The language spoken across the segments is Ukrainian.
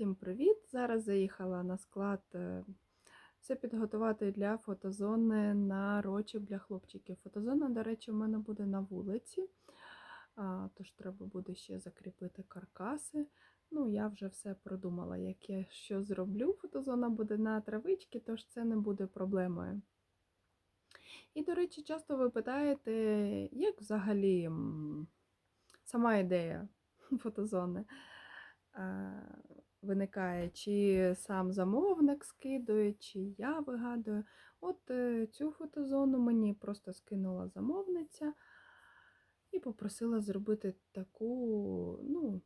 Всім привіт! Зараз заїхала на склад е, все підготувати для фотозони на рочок для хлопчиків. Фотозона, до речі, в мене буде на вулиці, тож треба буде ще закріпити каркаси. Ну, я вже все продумала, як я що зроблю. Фотозона буде на травичці, тож це не буде проблемою. І, до речі, часто ви питаєте, як взагалі сама ідея фотозони е, виникає, чи сам замовник скидує, чи я вигадую. От е, цю фотозону мені просто скинула замовниця і попросила зробити таку, ну,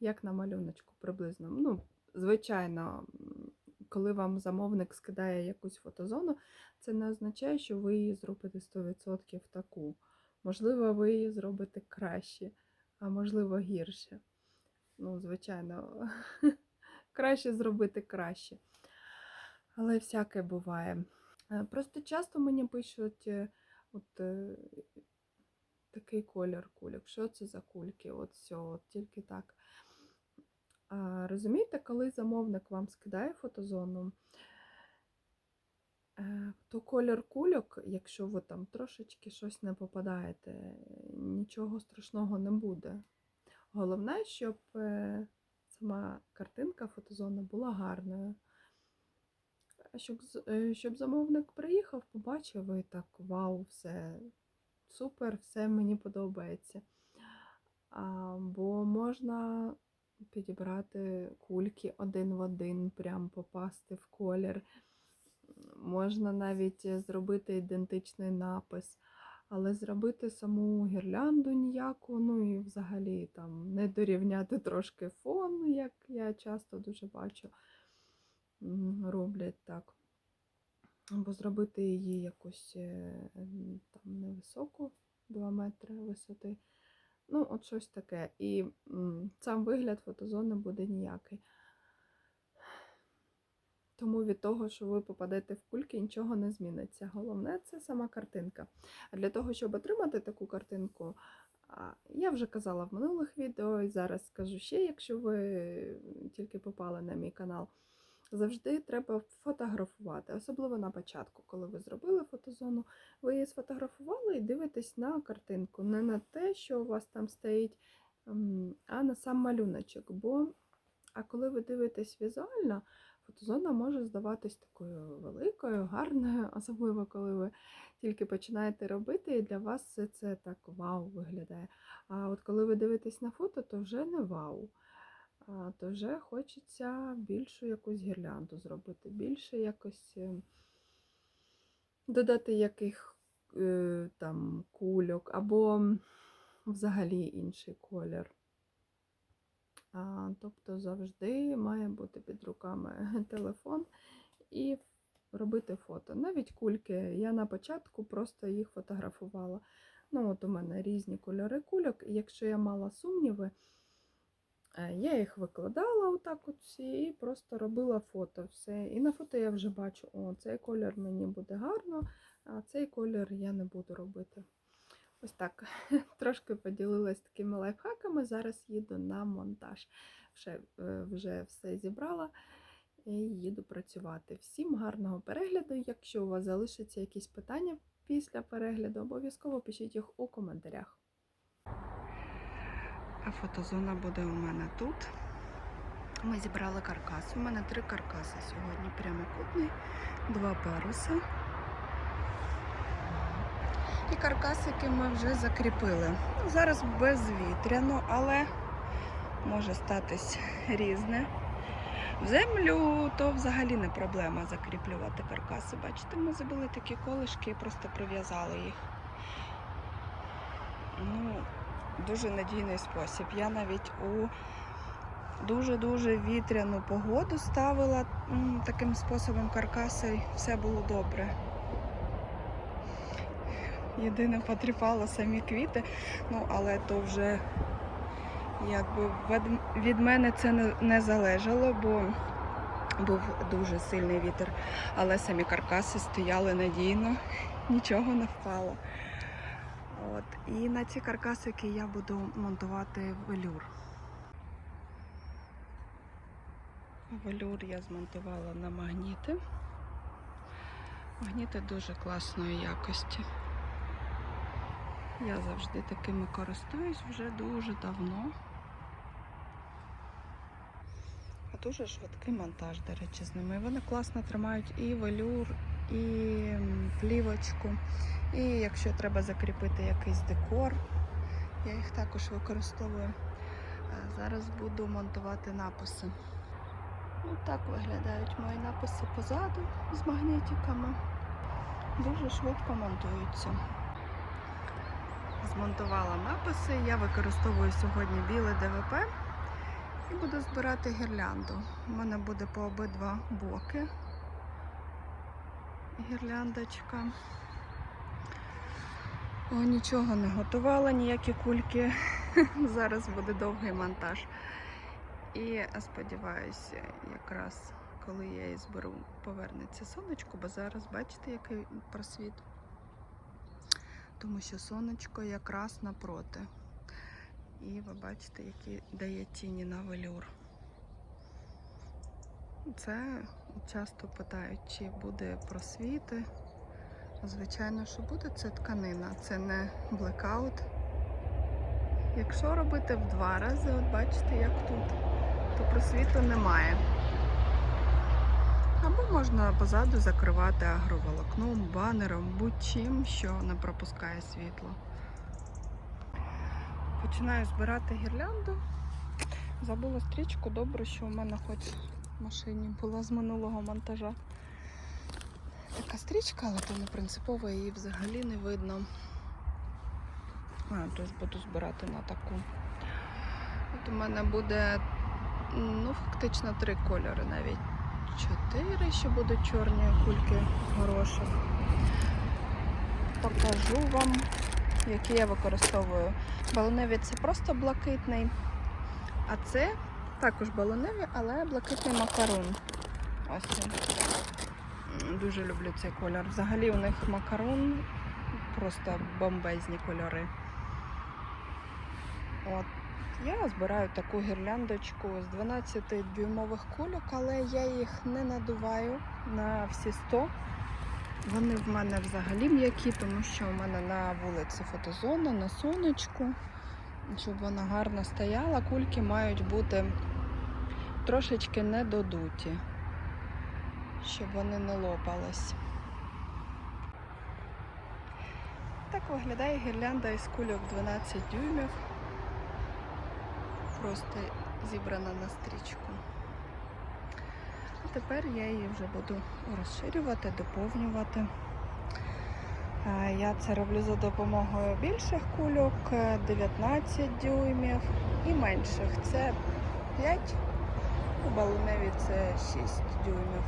як на малюночку приблизно. Ну, звичайно, коли вам замовник скидає якусь фотозону, це не означає, що ви її зробите 100% таку. Можливо, ви її зробите краще, а можливо гірше. Ну, звичайно, краще зробити краще. Але всяке буває. Е, Просто часто мені пишуть е, от, е, такий колір кульок. Що це за кульки? От все, от тільки так. А, розумієте, коли замовник вам скидає фотозону, то колір кульок, якщо ви там трошечки щось не попадаєте, нічого страшного не буде. Головне, щоб е, сама картинка фотозона була гарною. Щоб, е, щоб замовник приїхав, побачив і так, вау, все супер, все мені подобається. А, бо можна підібрати кульки один в один, прям попасти в колір. Можна навіть е, зробити ідентичний напис, але зробити саму гірлянду ніяку, ну і взагалі там не дорівняти трошки фон, як я часто дуже бачу, роблять так. Або зробити її якусь е, там невисоку, 2 метри висоти. Ну, от щось таке. І сам вигляд фотозони буде ніякий. Тому від того, що ви попадете в кульки, нічого не зміниться. Головне це сама картинка. А для того, щоб отримати таку картинку, я вже казала в минулих відео, і зараз скажу ще, якщо ви тільки попали на мій канал. Завжди треба фотографувати, особливо на початку, коли ви зробили фотозону, ви її сфотографували і дивитесь на картинку, не на те, що у вас там стоїть, ем, а на сам малюночок. Бо, а коли ви дивитесь візуально, фотозона може здаватись такою великою, гарною, особливо коли ви тільки починаєте робити, і для вас все це так вау виглядає. А от коли ви дивитесь на фото, то вже не вау. То вже хочеться більшу якусь гірлянду зробити, більше якось е, додати яких е, там кульок, або взагалі інший колір. Тобто завжди має бути під руками телефон і робити фото. Навіть кульки. Я на початку просто їх фотографувала. Ну, от у мене різні кольори кульок, і якщо я мала сумніви, Е, Я їх викладала отак от всі і просто робила фото. все. І на фото я вже бачу, о, цей колір мені буде гарно, а цей колір я не буду робити. Ось так. Трошки поділилась такими лайфхаками. Зараз їду на монтаж. Вже, е, вже все зібрала і їду працювати. Всім гарного перегляду. Якщо у вас залишаться якісь питання після перегляду, обов'язково пишіть їх у коментарях. А фотозона буде у мене тут. Ми зібрали каркас. У мене три каркаси сьогодні. Прямокутний, два паруси. І каркас, який ми вже закріпили. Ну, Зараз безвітряно, але може статись різне. В землю то взагалі не проблема закріплювати каркаси. Бачите, ми забили такі колишки і просто прив'язали їх. Ну, дуже надійний спосіб. Я навіть у дуже-дуже вітряну погоду ставила таким способом каркаси, і все було добре. Єдине потріпало самі квіти, ну але то вже якби від- мене це не залежало, бо був дуже сильний вітер. Але самі каркаси стояли надійно, нічого не впало. От. І на ці каркасики я буду монтувати велюр. Велюр я змонтувала на магніти. Магніти дуже класної якості. Я завжди такими користуюсь вже дуже давно. А дуже швидкий монтаж, до речі, з ними. Вони класно тримають і велюр, і плівочку. І якщо треба закріпити якийсь декор, я їх також використовую. Зараз буду монтувати написи. Ось так виглядають мої написи позаду з магнітиками. Дуже швидко монтуються. Змонтувала написи. Я використовую сьогодні біле ДВП і буду збирати гірлянду. У мене буде по обидва боки гірляндочка. О, нічого не готувала, ніякі кульки. Зараз буде довгий монтаж. І сподіваюся, якраз коли я її зберу, повернеться сонечко, бо зараз бачите, який просвіт. Тому що сонечко якраз напроти. І ви бачите, які дає тіні на велюр. Це часто питають, чи буде просвіти. Звичайно, що буде, це тканина, це не блекаут. Якщо робити в два рази, от бачите, як тут, то просвіту немає. Або можна позаду закривати агроволокном, банером, будь-чим, що не пропускає світло. Починаю збирати гірлянду. Забула стрічку, добре, що у мене хоч в машині була з минулого монтажа. Така стрічка, але то не принципово, її взагалі не видно. А, тож буду збирати на таку. От у мене буде ну, фактично три кольори навіть. Чотири, що будуть чорні кульки горошок. Покажу вам, які я використовую. Балоневі це просто блакитний, а це також балоневі, але блакитний макарон. Ось він. Дуже люблю цей кольор. Взагалі у них макарон просто бомбезні кольори. От. Я збираю таку гірляндочку з 12-дюймових кульок, але я їх не надуваю на всі 100. Вони в мене взагалі м'які, тому що у мене на вулиці фотозона, на сонечку. Щоб вона гарно стояла, кульки мають бути трошечки недодуті, щоб вони не лопались. Так виглядає гірлянда із кульок 12 дюймів. Просто зібрана на стрічку. А тепер я її вже буду розширювати, доповнювати. Е, Я це роблю за допомогою більших кульок, е, 19 дюймів і менших. Це 5, у балоневі це 6 дюймів.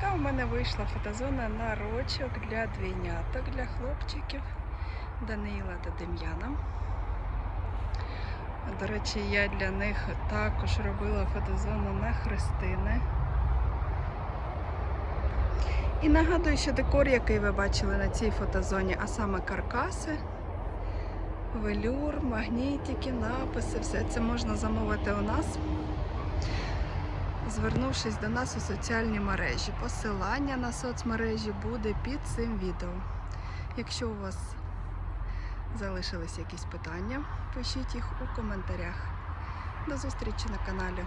Така у мене вийшла фотозона на рочок для двійняток, для хлопчиків Даниїла та Дем'яна. До речі, я для них також робила фотозону на Христини. І нагадую, що декор, який ви бачили на цій фотозоні, а саме каркаси, велюр, магнітики, написи, все це можна замовити у нас звернувшись до нас у соціальні мережі. Посилання на соцмережі буде під цим відео. Якщо у вас залишились якісь питання, пишіть їх у коментарях. До зустрічі на каналі.